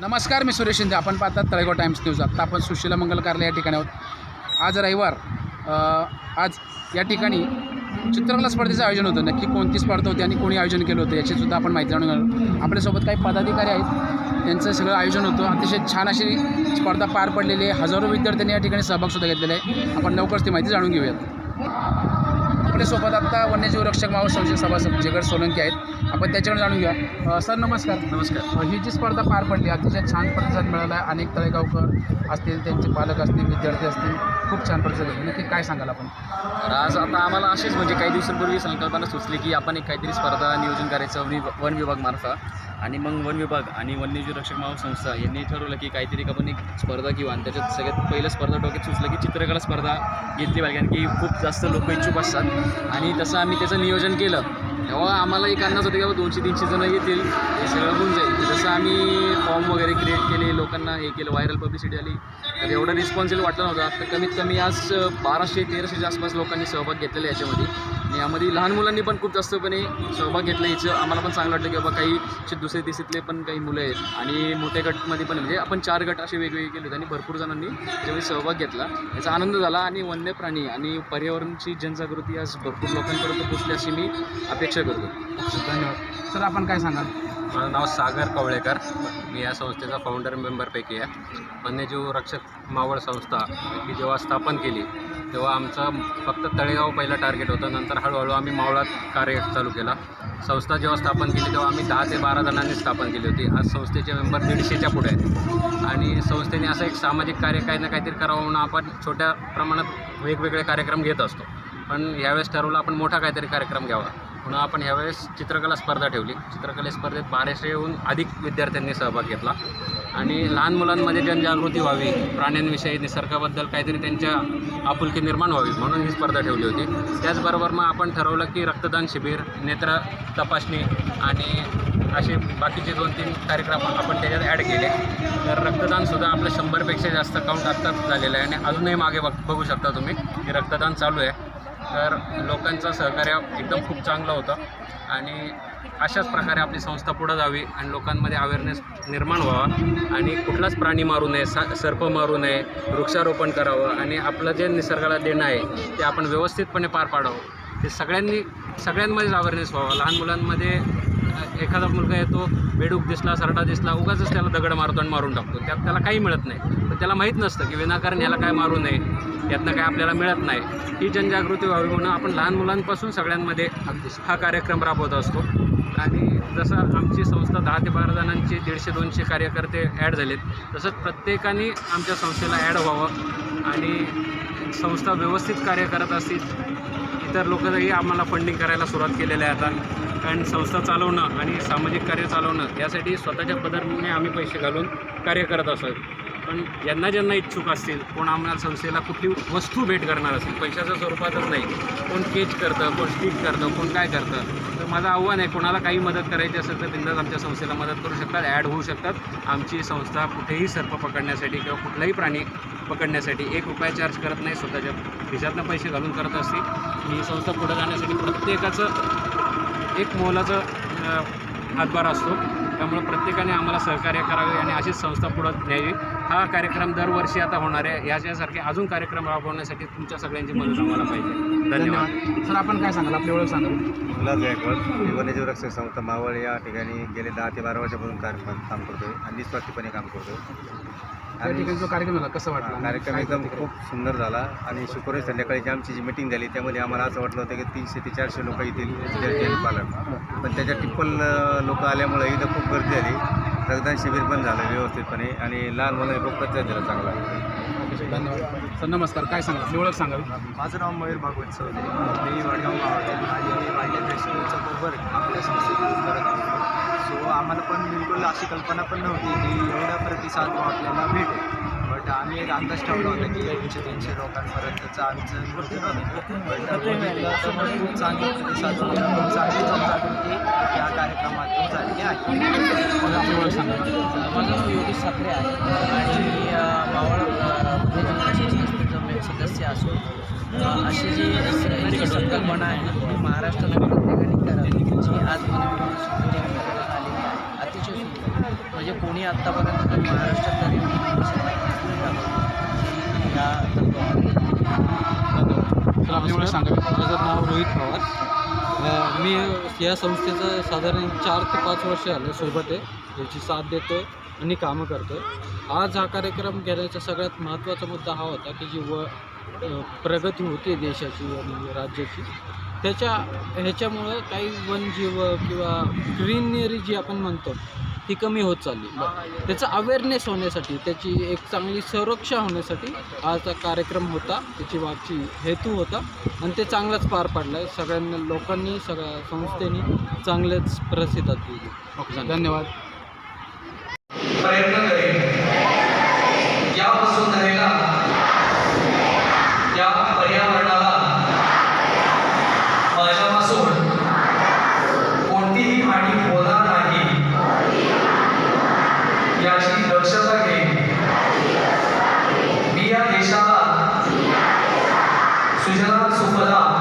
नमस्कार मी सुरेश शिंदे. आपण पाहतात तळेगाव टाइम्स न्यूज. आत्ता आपण सुशीला मंगल कार्यालय या ठिकाणी आहोत. आज रविवार आज या ठिकाणी चित्रकला स्पर्धेचं आयोजन होतं. नक्की कोणती स्पर्धा होती आणि कोणी आयोजन केलं होतं याचीसुद्धा आपण माहिती जाणून घेणार आपल्यासोबत काही पदाधिकारी आहेत. त्यांचं सगळं आयोजन होतं. अतिशय छान अशी स्पर्धा पार पडलेली आहे. हजारो विद्यार्थ्यांनी या ठिकाणी सहभागसुद्धा घेतलेला आहे. आपण लवकरच ती माहिती जाणून घेऊयात. आपल्यासोबत आत्ता वन्यजीव रक्षक मावळ संशय सभासद जिगड सोलंकी आहेत. आपण त्याच्याकडे जाणून घेऊया. अ, सर नमस्कार. नमस्कार. ही जी स्पर्धा पार पडली अतिशय छान प्रतिसाद मिळाला आहे अनेक तळेगावकर असतील त्यांचे पालक असतील विद्यार्थी असतील खूप छान प्रतिसाद आहे नक्की काय सांगाल आपण? आज आता आम्हाला अशीच म्हणजे काही दिवसांपूर्वी संकल्पना सुचली की आपण एक काहीतरी स्पर्धा नियोजन करायचं वि वन विभाग मार्फत. आणि मग वन विभाग आणि वन्यजीव रक्षक मावळ संस्था यांनी ठरवलं की काहीतरी आपण एक स्पर्धा घेऊ. आणि त्याच्यात सगळ्यात पहिलं स्पर्धा डोक्यात सुचलं की चित्रकला स्पर्धा घेतली पाहिजे. कारण की खूप जास्त लोक इच्छुक असतात. आणि तसं आम्ही त्याचं नियोजन केलं. तेव्हा आम्हाला एक अंदाज होता की बाबा दोनशे तीनशे जणं येतील हे सगळं होऊन जाईल. जसं आम्ही फॉर्म वगैरे क्रिएट केले लोकांना हे केलं व्हायरल पब्लिसिटी आली तर एवढं रिस्पॉन्सिबल वाटलं नव्हतं. तर कमीत कमी आज बाराशे तेराशेच्या आसपास लोकांनी सहभाग घेतलेला आहे याच्यामध्ये. आणि यामध्ये लहान मुलांनी पण खूप जास्तपणे सहभाग घेतला याचं आम्हाला पण चांगलं वाटलं की बाबा काही असे दुसरे तिसरीतले पण काही मुलं आहेत. आणि मोठ्या गटमध्ये पण म्हणजे आपण चार गट असे वेगवेगळे केले होते आणि भरपूर जणांनी त्याच्यामध्ये सहभाग घेतला. याचा आनंद झाला आणि वन्य प्राणी आणि पर्यावरणची जनजागृती आज भरपूर लोकांपर्यंत पोचली अशी मी अपेक्षा करतो. धन्यवाद. सर आपण काय सांगाल? माझं नाव सागर कवळेकर. मी या संस्थेचा फाउंडर मेंबरपैकी आहे. वन्यजीव रक्षक मावळ संस्था ही जेव्हा स्थापन केली तेव्हा आमचं फक्त तळेगाव पहिलं टार्गेट होतं. नंतर हळूहळू आम्ही मावळात कार्य चालू केला. संस्था जेव्हा स्थापन केली तेव्हा आम्ही दहा ते बारा जणांनी स्थापन केली होती. आज संस्थेचे मेंबर दीडशेच्या पुढे आहेत. आणि संस्थेने असं एक सामाजिक कार्य काही ना काहीतरी करावं म्हणून आपण छोट्या प्रमाणात वेगवेगळे कार्यक्रम घेत असतो. पण यावेळेस ठरवलं आपण मोठा काहीतरी कार्यक्रम घ्यावा. म्हणून आपण ह्यावेळेस चित्रकला स्पर्धा ठेवली. चित्रकला स्पर्धेत बाराशेहून अधिक विद्यार्थ्यांनी सहभाग घेतला. आणि लहान मुलांमध्ये जनजागृती व्हावी प्राण्यांविषयी निसर्गाबद्दल काहीतरी त्यांच्या आपुलकी निर्माण व्हावी म्हणून ही स्पर्धा ठेवली होती. त्याचबरोबर मग आपण ठरवलं की रक्तदान शिबिर नेत्र तपासणी आणि असे बाकीचे दोन तीन कार्यक्रम आपण त्याच्यात ॲड केले. तर रक्तदानसुद्धा आपलं शंभरपेक्षा जास्त काउंट आत्ताच झालेलं आहे आणि अजूनही मागे बघ बघू शकता तुम्ही की रक्तदान चालू आहे. तर लोकांचं सहकार्य एकदम खूप चांगलं होतं. आणि अशाच प्रकारे आपली संस्था पुढं जावी आणि लोकांमध्ये अवेअरनेस निर्माण व्हावा. आणि कुठलाच प्राणी मारू नये सा सर्प मारू नये वृक्षारोपण करावं आणि आपलं जे निसर्गाला देणं आहे ते आपण व्यवस्थितपणे पार पाडावं. ते सगळ्यांनी सगळ्यांमध्येच अवेअरनेस व्हावा. लहान मुलांमध्ये एखादा मुलगा येतो बेडूक दिसला सरडा दिसला उगाच त्याला दगड मारतो आणि मारून टाकतो. त्यात त्याला काही मिळत नाही. तर त्याला माहीत नसतं की विनाकारण याला काय मारू नये. यातनं काय आपल्याला मिळत नाही. ही जनजागृती व्हावी म्हणून आपण लहान मुलांपासून सगळ्यांमध्ये हा कार्यक्रम राबवत असतो. आणि जसं आमची संस्था दहा ते बारा जणांचे दीडशे दोनशे कार्यकर्ते ॲड झालेत तसंच प्रत्येकाने आमच्या संस्थेला ॲड व्हावं. आणि संस्था व्यवस्थित कार्य करत असतील इतर लोकही आम्हाला फंडिंग करायला सुरुवात केलेली आहे आता. कारण संस्था चालवणं आणि सामाजिक कार्य चालवणं यासाठी स्वतःच्या पदरने आम्ही पैसे घालून कार्य करत असतो. पण ज्यांना ज्यांना इच्छुक असतील कोण आम्हाला संस्थेला कुठली वस्तू भेट करणार असेल पैशाच्या स्वरूपातच नाही. कोण केच करतं कोण स्टिक करतं कोण काय करतं तर माझं आव्हान आहे कोणाला काही मदत करायची असेल तर बिंदास आमच्या संस्थेला मदत करू शकतात ॲड होऊ शकतात. आमची संस्था कुठेही सर्प पकडण्यासाठी किंवा कुठलाही प्राणी पकडण्यासाठी एक रुपया चार्ज करत नाही स्वतःच्या खिशातनं पैसे घालून करत असते. ही संस्था पुढे जाण्यासाठी प्रत्येकाचं एक मोलाचं हातभार असतो. त्यामुळे प्रत्येकाने आम्हाला सहकार्य करावे आणि अशीच संस्था पुढं न्यावी. हा कार्यक्रम दरवर्षी आता होणार आहे. याच्यासारखे अजून कार्यक्रम राबवण्यासाठी तुमच्या सगळ्यांची मदत आम्हाला पाहिजे. धन्यवाद. सर आपण काय सांगाल? आपली ओळख सांगाल उल्हास गायकवाड वन्यजीव रक्षक संस्था मावळ या ठिकाणी गेले दहा ते बारा वर्षापासून कार्य काम करतोय. आणि निस्वार्थीपणे काम करतोय. त्या ठिकाणी जो कार्यक्रम झाला कसं वाटला? कार्यक्रम एकदम खूप सुंदर झाला आणि शुक्रवारी संध्याकाळची आमची जी मिटिंग झाली त्यामध्ये आम्हाला असं वाटलं होतं की तीनशे ते चारशे लोक येतील विद्यार्थी आणि पालक. पण त्याच्या टिप्पल लोक आल्यामुळे इथं खूप गर्दी झाली. रक्तदान शिबिर पण झालं व्यवस्थितपणे आणि लहान मुलांनी खूप प्रतिसाद दिला चांगला. धन्यवाद. सर नमस्कार. काय सांगाल? आपली ओळख सांगाल? माझं नाव मयूर भागवत चौधरी मी वडगाव गावात आहे. आणि रेस्क्यूचा बरोबर आपल्या संस्थेत करत सो आम्हाला पण बिलकुल अशी कल्पना पण नव्हती की एवढा प्रतिसाद आपल्याला भेटेल. बट आम्ही एक अंदाज ठेवला होता की एकशे तीनशे लोकांपर्यंतचं आमचं नियोजन होतं. बट बघितलं खूप चांगला प्रतिसाद खूप चांगली जनजागृती या कार्यक्रमातून झालेली आहे. माझं नाव योगेश साखरे आहे आणि अ, मावळ म्हणजे सदस्य असून अशी जी संकल्पना आहे ना ती महाराष्ट्राला प्रत्येकाने करावी. जी आज महाराष्ट्राची आलेली म्हणजे कोणी आत्तापर्यंत तरी महाराष्ट्रात तरी या माझं नाव रोहित पवार. मी या संस्थेचं साधारण चार ते पाच वर्ष आलं सोबत आहे. याची साथ देतो आहे आणि कामं करतो आहे आज हा कार्यक्रम घेण्याचा सगळ्यात महत्त्वाचा मुद्दा हा होता की जी व प्रगती होते देशाची आणि राज्याची त्याच्या ह्याच्यामुळं काही वनजीव किंवा ग्रीनरी जी आपण म्हणतो ती कमी होत चालली. त्याचा अवेअरनेस होण्यासाठी त्याची एक चांगली संरक्षा होण्यासाठी हा कार्यक्रम होता. त्याची मागची हेतू होता. आणि ते चांगलाच पार पाडलं आहे सगळ्यांना लोकांनी सगळ्या संस्थेनी चांगल्याच प्रसिद्धात दिली ओके धन्यवाद. प्रयत्न 行了送客到